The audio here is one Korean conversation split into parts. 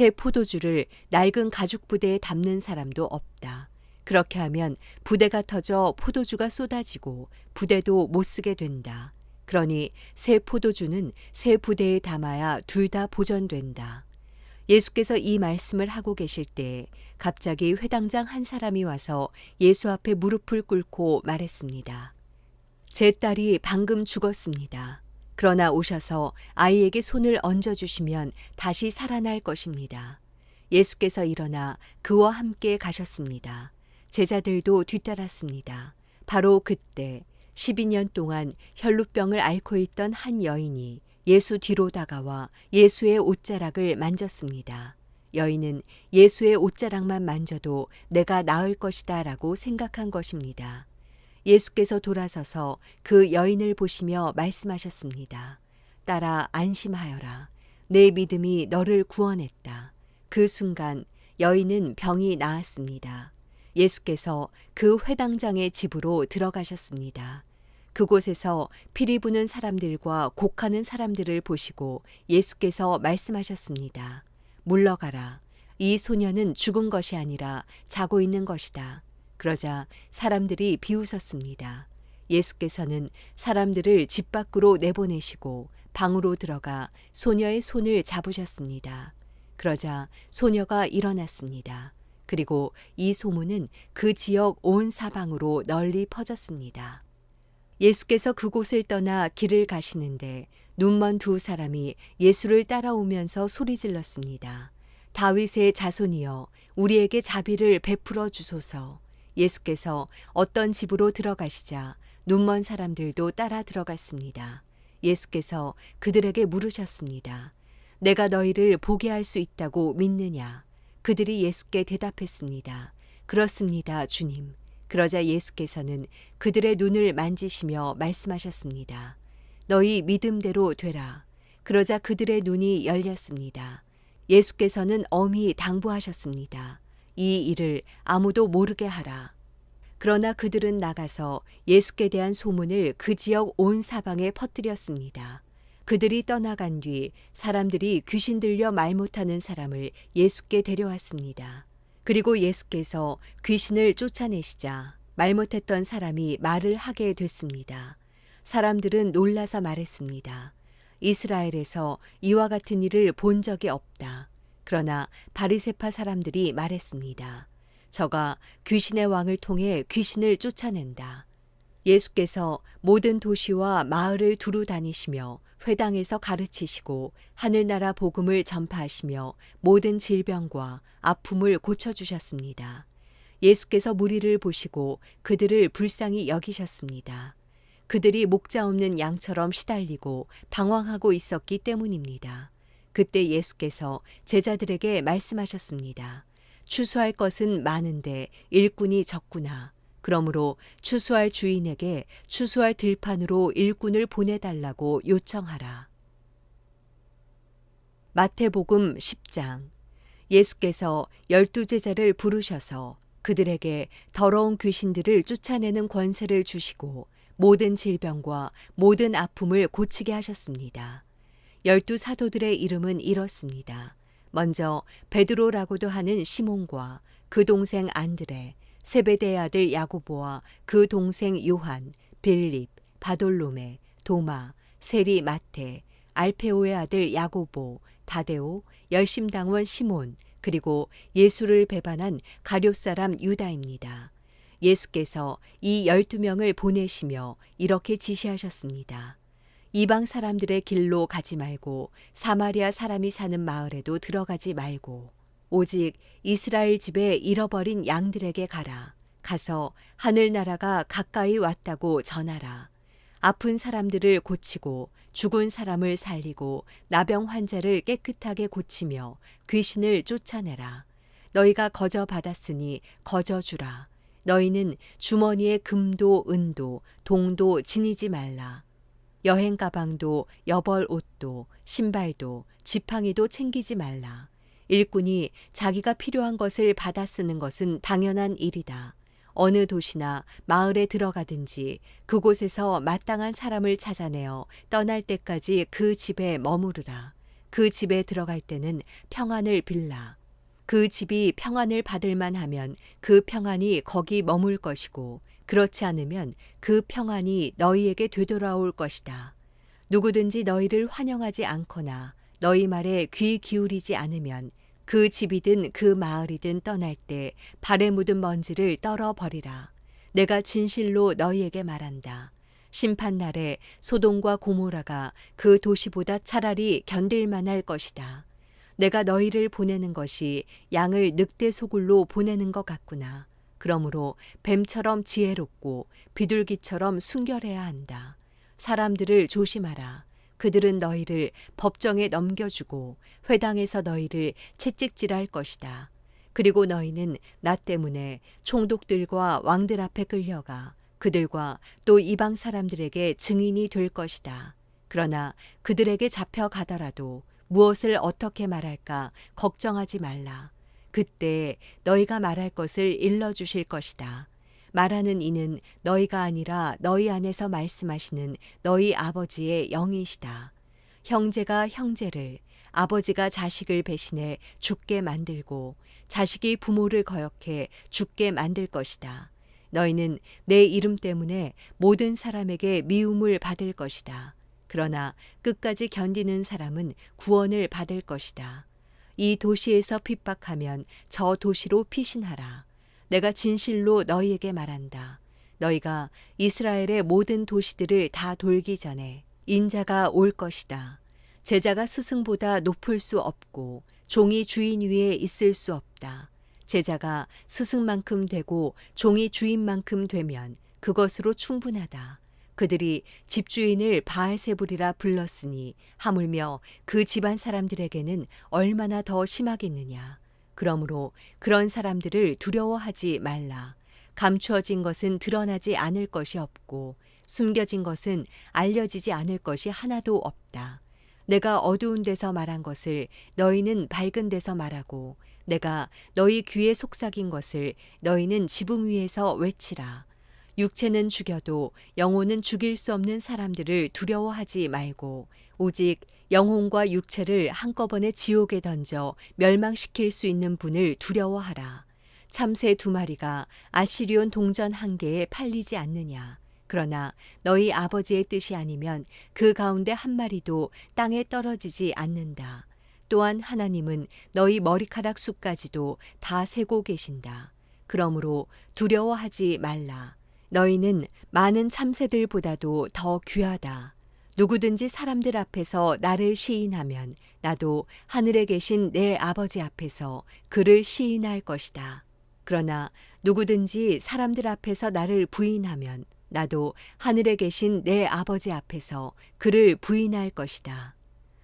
새 포도주를 낡은 가죽 부대에 담는 사람도 없다. 그렇게 하면 부대가 터져 포도주가 쏟아지고 부대도 못 쓰게 된다. 그러니 새 포도주는 새 부대에 담아야 둘 다 보존된다. 예수께서 이 말씀을 하고 계실 때 갑자기 회당장 한 사람이 와서 예수 앞에 무릎을 꿇고 말했습니다. 제 딸이 방금 죽었습니다. 그러나 오셔서 아이에게 손을 얹어 주시면 다시 살아날 것입니다. 예수께서 일어나 그와 함께 가셨습니다. 제자들도 뒤따랐습니다. 바로 그때 12년 동안 혈루병을 앓고 있던 한 여인이 예수 뒤로 다가와 예수의 옷자락을 만졌습니다. 여인은 예수의 옷자락만 만져도 내가 나을 것이다 라고 생각한 것입니다. 예수께서 돌아서서 그 여인을 보시며 말씀하셨습니다. 딸아 안심하여라. 내 믿음이 너를 구원했다. 그 순간 여인은 병이 나았습니다. 예수께서 그 회당장의 집으로 들어가셨습니다. 그곳에서 피리 부는 사람들과 곡하는 사람들을 보시고 예수께서 말씀하셨습니다. 물러가라. 이 소녀는 죽은 것이 아니라 자고 있는 것이다. 그러자 사람들이 비웃었습니다. 예수께서는 사람들을 집 밖으로 내보내시고 방으로 들어가 소녀의 손을 잡으셨습니다. 그러자 소녀가 일어났습니다. 그리고 이 소문은 그 지역 온 사방으로 널리 퍼졌습니다. 예수께서 그곳을 떠나 길을 가시는데 눈먼 두 사람이 예수를 따라오면서 소리 질렀습니다. 다윗의 자손이여 우리에게 자비를 베풀어 주소서. 예수께서 어떤 집으로 들어가시자 눈먼 사람들도 따라 들어갔습니다. 예수께서 그들에게 물으셨습니다. 내가 너희를 보게 할 수 있다고 믿느냐? 그들이 예수께 대답했습니다. 그렇습니다, 주님. 그러자 예수께서는 그들의 눈을 만지시며 말씀하셨습니다. 너희 믿음대로 되라. 그러자 그들의 눈이 열렸습니다. 예수께서는 엄히 당부하셨습니다. 이 일을 아무도 모르게 하라. 그러나 그들은 나가서 예수께 대한 소문을 그 지역 온 사방에 퍼뜨렸습니다. 그들이 떠나간 뒤 사람들이 귀신 들려 말 못하는 사람을 예수께 데려왔습니다. 그리고 예수께서 귀신을 쫓아내시자 말 못했던 사람이 말을 하게 됐습니다. 사람들은 놀라서 말했습니다. 이스라엘에서 이와 같은 일을 본 적이 없다. 그러나 바리세파 사람들이 말했습니다. 저가 귀신의 왕을 통해 귀신을 쫓아낸다. 예수께서 모든 도시와 마을을 두루 다니시며 회당에서 가르치시고 하늘나라 복음을 전파하시며 모든 질병과 아픔을 고쳐주셨습니다. 예수께서 무리를 보시고 그들을 불쌍히 여기셨습니다. 그들이 목자 없는 양처럼 시달리고 방황하고 있었기 때문입니다. 그때 예수께서 제자들에게 말씀하셨습니다. 추수할 것은 많은데 일꾼이 적구나. 그러므로 추수할 주인에게 추수할 들판으로 일꾼을 보내달라고 요청하라. 마태복음 10장 예수께서 열두 제자를 부르셔서 그들에게 더러운 귀신들을 쫓아내는 권세를 주시고 모든 질병과 모든 아픔을 고치게 하셨습니다. 열두 사도들의 이름은 이렇습니다. 먼저 베드로라고도 하는 시몬과 그 동생 안드레, 세베대의 아들 야고보와 그 동생 요한, 빌립, 바돌로메, 도마, 세리 마테, 알페오의 아들 야고보, 다데오, 열심당원 시몬, 그리고 예수를 배반한 가룟 사람 유다입니다. 예수께서 이 열두 명을 보내시며 이렇게 지시하셨습니다. 이방 사람들의 길로 가지 말고 사마리아 사람이 사는 마을에도 들어가지 말고 오직 이스라엘 집에 잃어버린 양들에게 가라. 가서 하늘나라가 가까이 왔다고 전하라. 아픈 사람들을 고치고 죽은 사람을 살리고 나병 환자를 깨끗하게 고치며 귀신을 쫓아내라. 너희가 거저 받았으니 거저 주라. 너희는 주머니에 금도 은도 동도 지니지 말라. 여행 가방도 여벌 옷도 신발도 지팡이도 챙기지 말라. 일꾼이 자기가 필요한 것을 받아 쓰는 것은 당연한 일이다. 어느 도시나 마을에 들어가든지 그곳에서 마땅한 사람을 찾아내어 떠날 때까지 그 집에 머무르라. 그 집에 들어갈 때는 평안을 빌라. 그 집이 평안을 받을 만하면 그 평안이 거기 머물 것이고 그렇지 않으면 그 평안이 너희에게 되돌아올 것이다. 누구든지 너희를 환영하지 않거나 너희 말에 귀 기울이지 않으면 그 집이든 그 마을이든 떠날 때 발에 묻은 먼지를 떨어 버리라. 내가 진실로 너희에게 말한다. 심판 날에 소돔과 고모라가 그 도시보다 차라리 견딜 만할 것이다. 내가 너희를 보내는 것이 양을 늑대 소굴로 보내는 것 같구나. 그러므로 뱀처럼 지혜롭고 비둘기처럼 순결해야 한다. 사람들을 조심하라. 그들은 너희를 법정에 넘겨주고 회당에서 너희를 채찍질할 것이다. 그리고 너희는 나 때문에 총독들과 왕들 앞에 끌려가 그들과 또 이방 사람들에게 증인이 될 것이다. 그러나 그들에게 잡혀가더라도 무엇을 어떻게 말할까 걱정하지 말라. 그때 너희가 말할 것을 일러 주실 것이다. 말하는 이는 너희가 아니라 너희 안에서 말씀하시는 너희 아버지의 영이시다. 형제가 형제를, 아버지가 자식을 배신해 죽게 만들고 자식이 부모를 거역해 죽게 만들 것이다. 너희는 내 이름 때문에 모든 사람에게 미움을 받을 것이다. 그러나 끝까지 견디는 사람은 구원을 받을 것이다. 이 도시에서 핍박하면 저 도시로 피신하라. 내가 진실로 너희에게 말한다. 너희가 이스라엘의 모든 도시들을 다 돌기 전에 인자가 올 것이다. 제자가 스승보다 높을 수 없고 종이 주인 위에 있을 수 없다. 제자가 스승만큼 되고 종이 주인만큼 되면 그것으로 충분하다. 그들이 집주인을 바알세불이라 불렀으니 하물며 그 집안 사람들에게는 얼마나 더 심하겠느냐. 그러므로 그런 사람들을 두려워하지 말라. 감추어진 것은 드러나지 않을 것이 없고 숨겨진 것은 알려지지 않을 것이 하나도 없다. 내가 어두운 데서 말한 것을 너희는 밝은 데서 말하고 내가 너희 귀에 속삭인 것을 너희는 지붕 위에서 외치라. 육체는 죽여도 영혼은 죽일 수 없는 사람들을 두려워하지 말고 오직 영혼과 육체를 한꺼번에 지옥에 던져 멸망시킬 수 있는 분을 두려워하라. 참새 두 마리가 아시리온 동전 한 개에 팔리지 않느냐. 그러나 너희 아버지의 뜻이 아니면 그 가운데 한 마리도 땅에 떨어지지 않는다. 또한 하나님은 너희 머리카락 수까지도 다 세고 계신다. 그러므로 두려워하지 말라. 너희는 많은 참새들보다도 더 귀하다. 누구든지 사람들 앞에서 나를 시인하면 나도 하늘에 계신 내 아버지 앞에서 그를 시인할 것이다. 그러나 누구든지 사람들 앞에서 나를 부인하면 나도 하늘에 계신 내 아버지 앞에서 그를 부인할 것이다.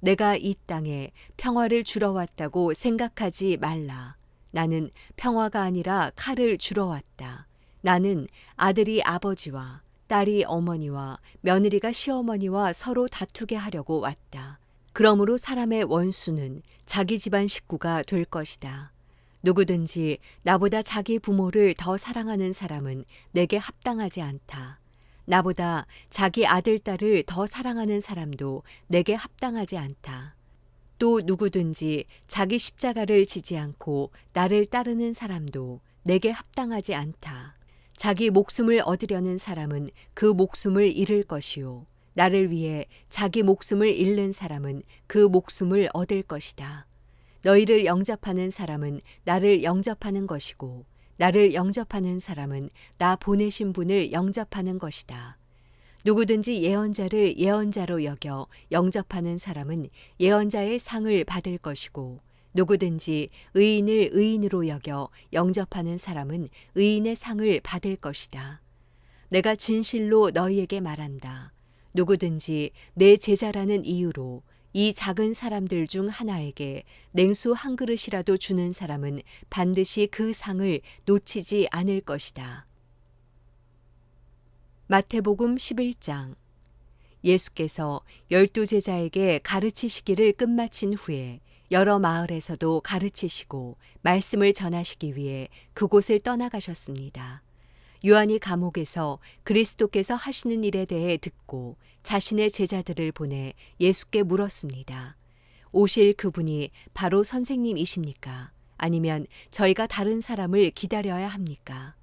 내가 이 땅에 평화를 주러 왔다고 생각하지 말라. 나는 평화가 아니라 칼을 주러 왔다. 나는 아들이 아버지와 딸이 어머니와 며느리가 시어머니와 서로 다투게 하려고 왔다. 그러므로 사람의 원수는 자기 집안 식구가 될 것이다. 누구든지 나보다 자기 부모를 더 사랑하는 사람은 내게 합당하지 않다. 나보다 자기 아들, 딸을 더 사랑하는 사람도 내게 합당하지 않다. 또 누구든지 자기 십자가를 지지 않고 나를 따르는 사람도 내게 합당하지 않다. 자기 목숨을 얻으려는 사람은 그 목숨을 잃을 것이요. 나를 위해 자기 목숨을 잃는 사람은 그 목숨을 얻을 것이다. 너희를 영접하는 사람은 나를 영접하는 것이고, 나를 영접하는 사람은 나 보내신 분을 영접하는 것이다. 누구든지 예언자를 예언자로 여겨 영접하는 사람은 예언자의 상을 받을 것이고, 누구든지 의인을 의인으로 여겨 영접하는 사람은 의인의 상을 받을 것이다. 내가 진실로 너희에게 말한다. 누구든지 내 제자라는 이유로 이 작은 사람들 중 하나에게 냉수 한 그릇이라도 주는 사람은 반드시 그 상을 놓치지 않을 것이다. 마태복음 11장 예수께서 열두 제자에게 가르치시기를 끝마친 후에 여러 마을에서도 가르치시고 말씀을 전하시기 위해 그곳을 떠나가셨습니다. 요한이 감옥에서 그리스도께서 하시는 일에 대해 듣고 자신의 제자들을 보내 예수께 물었습니다. 오실 그분이 바로 선생님이십니까? 아니면 저희가 다른 사람을 기다려야 합니까?